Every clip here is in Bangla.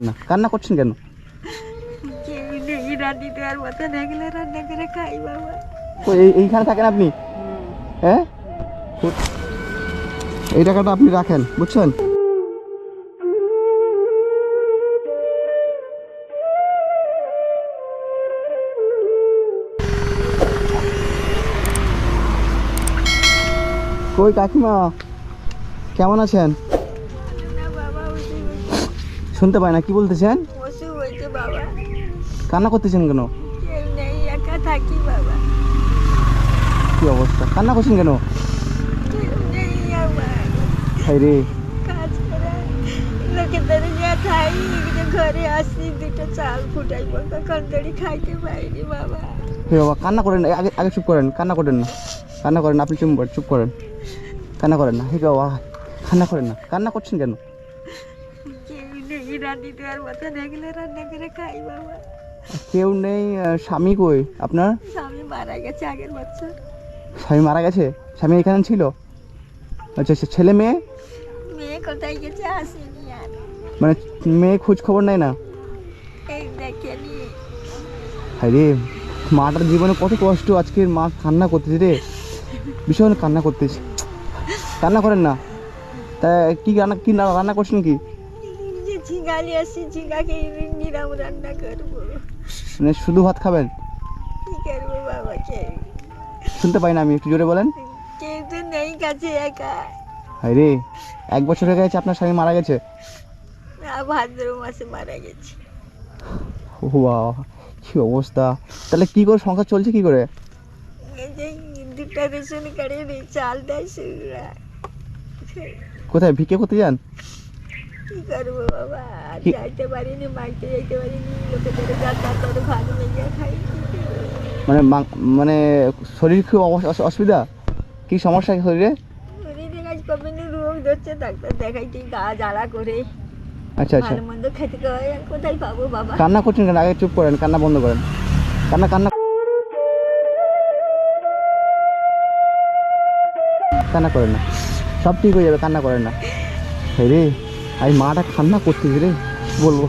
না। কান্না করছেন কেন? এইখানে থাকেন আপনি? হ্যাঁ? এই টাকাটা আপনি রাখেন, বুঝছেন? কই কাকিমা? কেমন আছেন? শুনতে পাই না কি বলতেছেন? বাবা কান্না করতেছেন কেন? কি অবস্থা? কান্না করছেন কেন? রে। ঘরে আসি দুটো চাল ফুটাইব কখন ধরে খাইতে পারিনি বাবা। হে বাবা কান্না করেন না, আগে আগে চুপ করেন কান্না করেন না। কান্না করেন আপনি চুপ চুপ করেন। কান্না করেন না হে বাবা কান্না করেন না। কান্না করছেন কেন? রান্নি দেওয়ার মতো দেখলে রান্না করে খাই বাবা। কেউ নেই স্বামী কই? আপনার? স্বামী মারা গেছে আগের বছর। স্বামী মারা গেছে? স্বামী এখানে ছিল? আচ্ছা আচ্ছা ছেলে মেয়ে? মেয়ে কোথায় গেছে আসেনি আর। মানে মেয়ে খোঁজ খবর নেয় না? এই দেখেনি। মাটার জীবনে কত কষ্ট আজকে মা কান্না করতেছে রে। ভীষণ কান্না করতেছে। কান্না করেন না। তা কি রান্না কি রান্না করছেন কি? ঝিঙ্গা নিয়ে আসি ঝিঙ্গাকে নিরাম রান্না করব। মানে শুধু ভাত খাবেন? কি করব বাবা কে শুনতে পাই না আমি একটু জোরে বলেন। কেউ তো নেই কাছে একা। রে এক বছর হয়ে গেছে আপনার স্বামী মারা গেছে? না ভাদ্র মাসে মারা গেছে। ও বাবা কি অবস্থা। তাহলে কি করে সংসার চলছে কি করে? এই যে দুটা রেশন কার্ডে চাল দেয় সেগুলা। কোথায় ভিকে করতে যান? কি করব বাবা? আর কি- যাইতে পারিনি মাইতে যাইতে পারিনি লোকেদের ভাত খাই মানে মানে শরীর খুব অস- অসুবিধা? কি সমস্যা শরীরে? শরীরে কাজ কবে রোগ ধরছে ডাক্তার দেখাইছি গা জ্বালা করে। আচ্ছা আচ্ছা। ভালো মন্দ খেতে আর কোথায় পাবো বাবা? কান্না করছেন কেন? আগে চুপ করেন কান্না বন্ধ করেন। কান্না কান্না। কান্না করেন না। সব ঠিক হয়ে যাবে কান্না করেন না। এই রে আমি মাটা কান্না করতেছি রে বলব।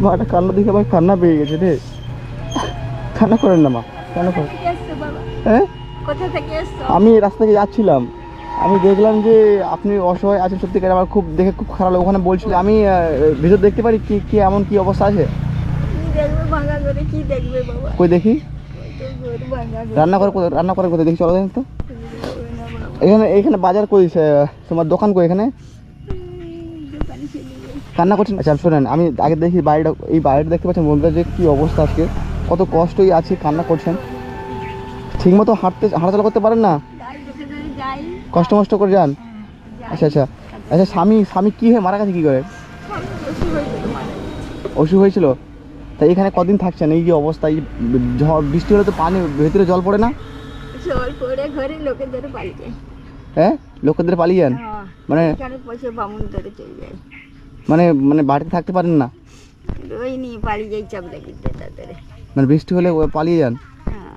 মাটা কান্না দেখে ভাই কান্না পেয়ে গেছে রে। কান্না করেন না মা কান্না করেন। হ্যাঁ? আমি রাস্তা থেকে যাচ্ছিলাম। আমি দেখলাম যে আপনি অসহায় আছেন সত্যিকার আমার খুব দেখে খুব খারাপ ওখানে বলছিল আমি ভিতর দেখতে পারি কি কি এমন কি অবস্থা আছে? কই দেখি? রান্না করে কোথায় রান্না করে কোথায়? দেখি চলো দেখি তো। এখানে এখানে বাজার কই তোমার দোকান কই এখানে উম, দোকানে চলে যাই কান্না করছেন? আচ্ছা শোনেন আমি আগে দেখি বাড়িটা এই বাড়িটা দেখতে পাচ্ছেন বন্ধুরা যে কী অবস্থা আজকে। কত কষ্টই আছে কান্না করছেন। ঠিক মতো হাঁটতে হাঁটাচলা করতে পারেন না? কষ্ট মষ্ট করে যান? আচ্ছা আচ্ছা। আচ্ছা স্বামী স্বামী কী হয়ে মারা গেছে কী করে। অসুখ হয়েছিল। তাই এখানে কদিন থাকছেন? এই যে অবস্থা এই ঝড় বৃষ্টি হলে তো পানি ভেতরে জল পড়ে না? জল পড়ে ঘরে লোকেদের বাড়ি হ্যাঁ? লোকেদের পালিয়ে যান? হ্যাঁ, মানে পয়সা বামুন ধরে চলে যায়। মানে মানে বাড়িতে থাকতে পারেন না? ওই নিয়ে পালিয়ে যাই কিনতে মানে বৃষ্টি হলে ও পালিয়ে যান? হ্যাঁ।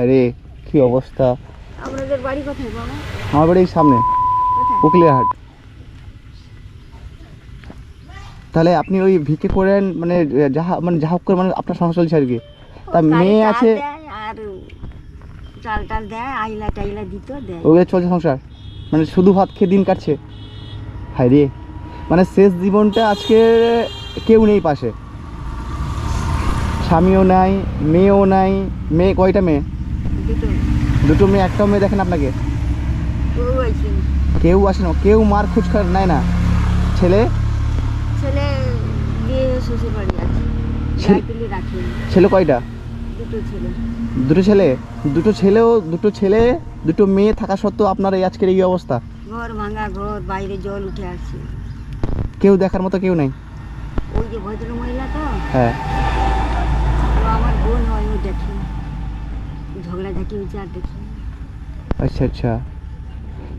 আরে কি অবস্থা? আপনাদের বাড়ি কোথায় বাবা আমার বাড়ির সামনে কোথায়? উকিলের হাট তাহলে আপনি ওই ভিকে করেন মানে যাহা মানে যা হোক করে মানে আপনার সংসার চলছে আর কি। তা মেয়ে আছে আর চাল টাল দেয় আইলা টাইলা দিত দেয়। ওগুলো চলছে সংসার। মানে শুধু ভাত খেয়ে দিন কাটছে। হায় রে। মানে শেষ জীবনটা আজকে কেউ নেই পাশে। স্বামীও নাই মেয়েও নাই মেয়ে কয়টা মেয়ে? দুটো মেয়ে একটাও মেয়ে দেখেন আপনাকে। কেউ আসে না কেউ মার খোঁজ নেয় না। ছেলে? ছেলে ছেলে- কয়টা? দুটো ছেলে। দুটো ছেলে? দুটো ছেলেও দুটো ছেলে দুটো মেয়ে থাকা সত্ত্বেও আপনার এই আজকের এই অবস্থা? ঘর ভাঙা ঘর বাইরে জল উঠে আসছে কেউ দেখার মতো কেউ নেই। ওই যে ভদ্র মহিলা তো? হ্যাঁ। ও আমার বোন হয় ও দেখি। ঝগড়া ঝাঁকি হয়েছে আর দেখি আচ্ছা আচ্ছা।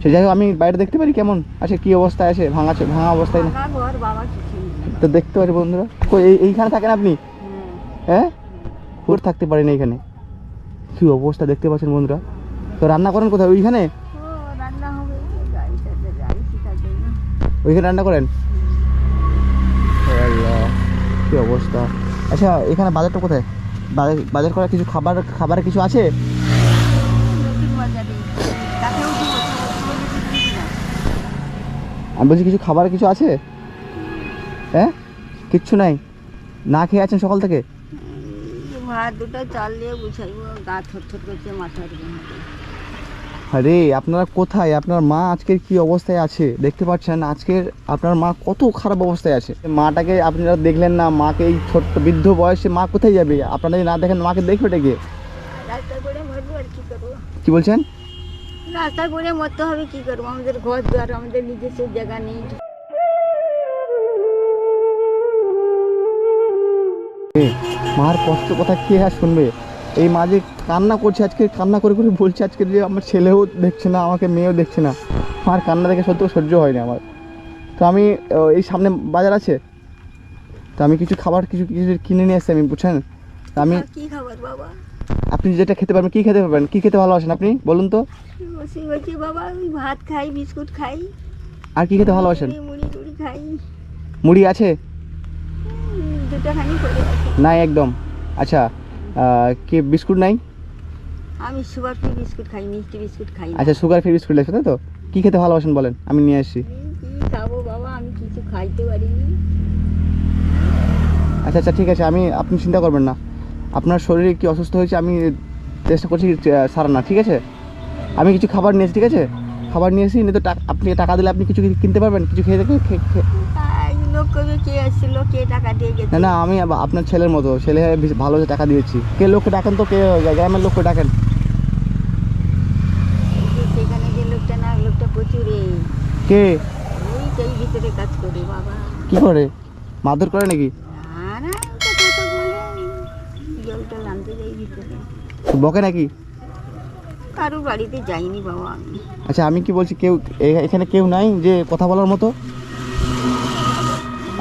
সে যাই হোক আমি বাইরে দেখতে পারি কেমন? আছে কি অবস্থায় আছে? ভাঙা আছে ভাঙা অবস্থায় না? ভাঙা ঘর বাবা কিছু নেই। তো দেখতে পারি বন্ধুরা। কই এই- এইখানে থাকেন আপনি? হ্যাঁ। হ্যাঁ? পুরো থাকতে পারেন এইখানে। কি অবস্থা দেখতে পাচ্ছেন বন্ধুরা? তো রান্না করেন কোথায়? ওইখানে ও রান্না হবে গাড়িটাতে গাড়ি শিখার জন্য ওইখানে রান্না করেন? কি অবস্থা? আচ্ছা এখানে বাজারটা কোথায়? বাজার বাজার করার কিছু খাবার খাবার কিছু আছে? আমি বলছি কিছু খাবার কিছু আছে? হ্যাঁ? কিচ্ছু নাই? না খেয়ে আছেন সকাল থেকে? ভাত দুটো চাল দিয়ে গুছাইবো গা থর থর করছে ঘুমাতে আরে আপনারা কোথায়? আপনার মা আজকের কি অবস্থায় আছে? দেখতে পাচ্ছেন আজকের আপনার মা কত খারাপ অবস্থায় আছে। মাটাকে আপনারা দেখলেন না মাকে এই ছোট্ট বৃদ্ধ বয়সে মা কোথায় যাবে? আপনারা যদি না দেখেন মাকে দেখবে করে কি বলছেন? রাস্তা করে মরতে হবে কি করব? আমাদের ঘর দুয়ার আমাদের নিজস্ব জায়গা নেই। মার কষ্ট কথা কে আর শুনবে? এই মা যে কান্না করছে আজকে কান্না করে করে বলছে আজকে যে আমার ছেলেও দেখছে না আমাকে মেয়েও দেখছে না। আমার কান্না দেখে সত্যি সহ্য হয়নি আমার। তো আমি এই সামনে বাজার আছে। তো আমি কিছু খাবার কিছু কিছু কিনে নিয়ে এসছি আমি বুঝছেন? আমি কি খাবার বাবা? আপনি যেটা খেতে পারবেন কী খেতে পারবেন? কী খেতে ভালোবাসেন আপনি? বলুন তো। বাবা ভাত খাই বিস্কুট খাই। আর কী খেতে ভালোবাসেন? খাই। মুড়ি আছে? নাই একদম। আচ্ছা কি বিস্কুট নাই? আমি সুগার ফ্রি বিস্কুট খাই মিষ্টি বিস্কুট খাই আচ্ছা সুগার ফ্রি বিস্কুট লাগছে তাই তো? কী খেতে ভালোবাসেন বলেন? আমি নিয়ে কি খাব বাবা? আমি কিছু খাইতে পারিনি আচ্ছা আচ্ছা ঠিক আছে আমি আপনি চিন্তা করবেন না। আপনার শরীরে কি অসুস্থ হয়েছে আমি চেষ্টা করছি সারানা ঠিক আছে? আমি কিছু খাবার নিয়েছি ঠিক আছে? খাবার নিয়েছি নিয়ে তো আপনি টাকা দিলে আপনি কিছু কিনতে পারবেন? কিছু খেয়ে কে আসছিল কে টাকা দিয়ে গেছে? না না আমি আপনার ছেলের মতো ছেলে ভালো টাকা দিয়েছি। কে লোককে ডাকেন তো কে গ্রামের লোককে ডাকেন? সেখানে যে লোকটা না লোকটা প্রচুরে কে? ওই সেই ভিতরে কাজ করে বাবা। কি করে? মারধর করে নাকি? বকে নাকি? কারোর বাড়িতে যাইনি বাবা আমি। আচ্ছা আমি কি বলছি কেউ এখানে কেউ নাই যে কথা বলার মতো?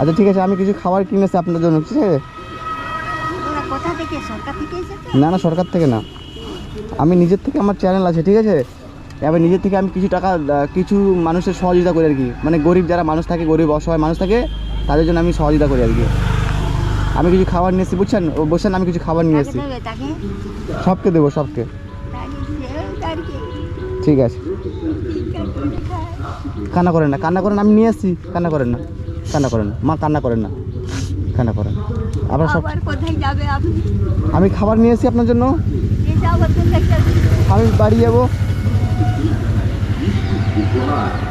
আচ্ছা ঠিক আছে আমি কিছু খাবার কিনেছি আপনার জন্য ঠিক আছে? না না সরকার থেকে না। আমি নিজের থেকে আমার চ্যানেল আছে ঠিক আছে? এবার নিজের থেকে আমি কিছু টাকা কিছু মানুষের সহযোগিতা করি আর কি। মানে গরিব যারা মানুষ থাকে গরিব অসহায় মানুষ থাকে তাদের জন্য আমি সহযোগিতা করি আর কি। আমি কিছু খাবার নিয়ে এসেছি বুঝছেন? ও বলছেন আমি কিছু খাবার নিয়ে এসেছি। সবকে দেবো সবকে। ঠিক আছে। কান্না করেন না কান্না করেন আমি নিয়ে এসেছি কান্না করেন না। কান্না করেন না। মা কান্না করেন না। কান্না করেন। আবার সব কোথায় যাবে আপনি? আমি খাবার নিয়ে এসেছি আপনার জন্য। আমি বাড়ি যাব।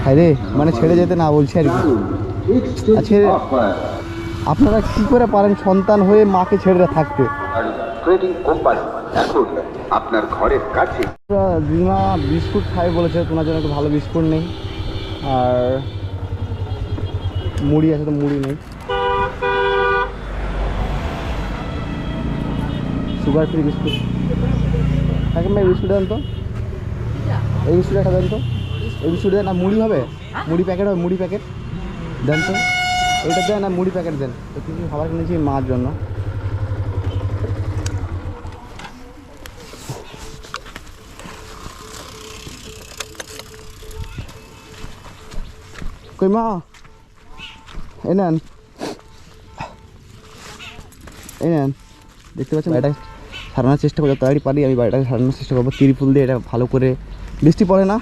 হ্যাঁ রে মানে ছেড়ে যেতে না বলছি আর কি। আর ছেড়ে আপনারা কি করে পারেন সন্তান হয়ে মাকে ছেড়ে থাকতে? এখন আপনার ঘরের কাছে। দিমা বিস্কুট খাই বলেছে তোমার জন্য একটু ভালো বিস্কুট নেই। আর মুড়ি আছে তো মুড়ি নেই। সুগার ফ্রি বিস্কুট তাকে ভাই বিস্কুট দেন তো? এই বিস্কুট একটা দেন তো। এই বিস্কুট দেন মুড়ি হবে? মুড়ি প্যাকেট হবে, মুড়ি প্যাকেট দেন তো। এইটা দেন না মুড়ি প্যাকেট দেন। তো কিছু খাবার কিনেছি মার জন্য। কই মা? এই নেন। এই নেন। দেখতে পাচ্ছেন? এটা সারানোর চেষ্টা করব তাড়াতাড়ি পারি আমি বাড়িটাকে সারানোর চেষ্টা করব। তিরপুল দিয়ে এটা ভালো করে বৃষ্টি পড়ে না?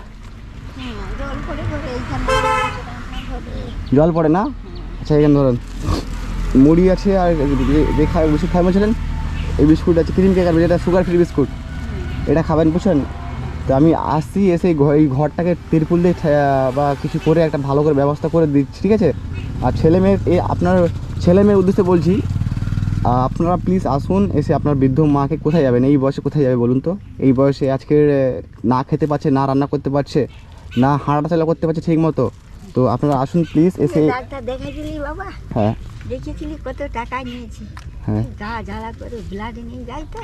জল পড়ে না? আচ্ছা এখানে ধরেন। মুড়ি আছে আর যে খাই বিস্কুট খাই বলছিলেন, এই বিস্কুট আছে, ক্রিম কেক আর যেটা সুগার ফ্রি বিস্কুট। এটা খাবেন, বুঝছেন? তো আমি আসছি, এসে এই ঘরটাকে তিরপুল দিয়ে বা কিছু করে একটা ভালো করে ব্যবস্থা করে দিচ্ছি, ঠিক আছে? আর ছেলে মেয়ের এ আপনার ছেলে মেয়ের উদ্দেশ্যে বলছি আপনারা প্লিজ আসুন এসে আপনার বৃদ্ধ মাকে কোথায় যাবেন? এই বয়সে কোথায় যাবে বলুন তো? এই বয়সে আজকের না খেতে পারছে না রান্না করতে পারছে না হাঁটা হাঁটাচলা করতে পারছে ঠিক মতো। তো আপনারা আসুন প্লিজ এসে দেখাইছিলি বাবা? হ্যাঁ। দেখেছিলি কত টাকা নিয়েছি। হ্যাঁ। গা জ্বালা করে ব্লাড নিয়ে যাই তো?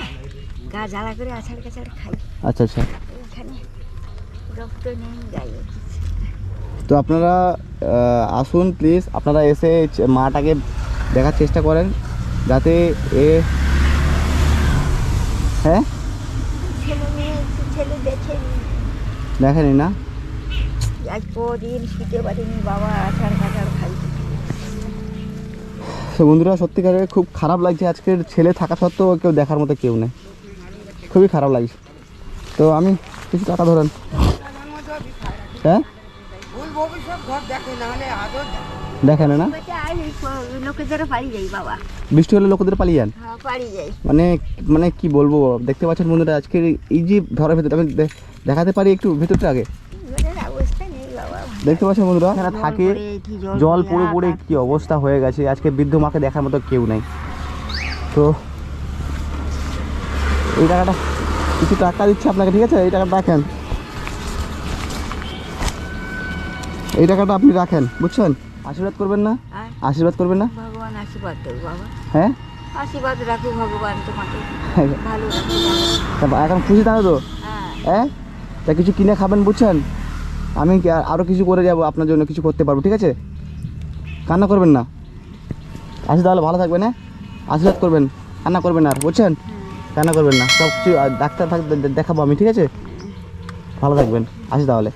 গা জ্বালা করে আছাড় কাছাড় খাই। আচ্ছা আচ্ছা। রক্ত। তো আপনারা আসুন প্লিজ আপনারা এসে মাটাকে দেখার চেষ্টা করেন যাতে এ হ্যাঁ? দেখেনি না? বাবা তো বন্ধুরা সত্যিকারে খুব খারাপ লাগছে আজকের ছেলে থাকা সত্ত্বেও কেউ দেখার মতো কেউ নেই। খুবই খারাপ লাগছে। তো আমি কিছু টাকা ধরেন। হ্যাঁ? দেখেন না লোকেদের পারি যাই বাবা। বৃষ্টি হলে লোকদের পালিয়ে যান? হ্যাঁ যাই। মানে মানে কি বলব দেখতে পাচ্ছেন বন্ধুরা আজকের এই যে ঘরের ভেতরে আমি দেখাতে পারি একটু ভেতরটা আগে? ঘরের অবস্থা নেই বাবা। দেখতে পাচ্ছেন বন্ধুরা? এখানে থাকে জল পড়ে পড়ে পড়ে কি অবস্থা হয়ে গেছে আজকে বৃদ্ধ মাকে দেখার মতো কেউ নেই। তো এই টাকাটা কিছু টাকা দিচ্ছি আপনাকে ঠিক আছে? এই টাকাটা রাখেন। এই টাকাটা আপনি রাখেন বুঝছেন? আশীর্বাদ করবেন না? আশীর্বাদ করবেন না? ভগবান আশীর্বাদ বাবা। হ্যাঁ? আশীর্বাদ রাখো ভগবান তোমাকে। ভালো। তা এখন খুশি তাহলে তো? হ্যাঁ। হ্যাঁ? তা কিছু কিনে খাবেন বুঝছেন? আমি কি আর- আরও কিছু করে যাব আপনার জন্য কিছু করতে পারব ঠিক আছে? কান্না করবেন না। আসি তাহলে ভালো থাকবেন হ্যাঁ? আশীর্বাদ করবেন কান্না করবেন না আর বুঝছেন? কান্না করবেন না সব কিছু ডাক্তার থাক দেখাবো আমি ঠিক আছে? ভালো থাকবেন। আসি তাহলে।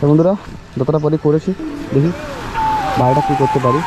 বন্ধুরা যতটা পরে করেছি দেখি বাড়িটা কী করতে পারি।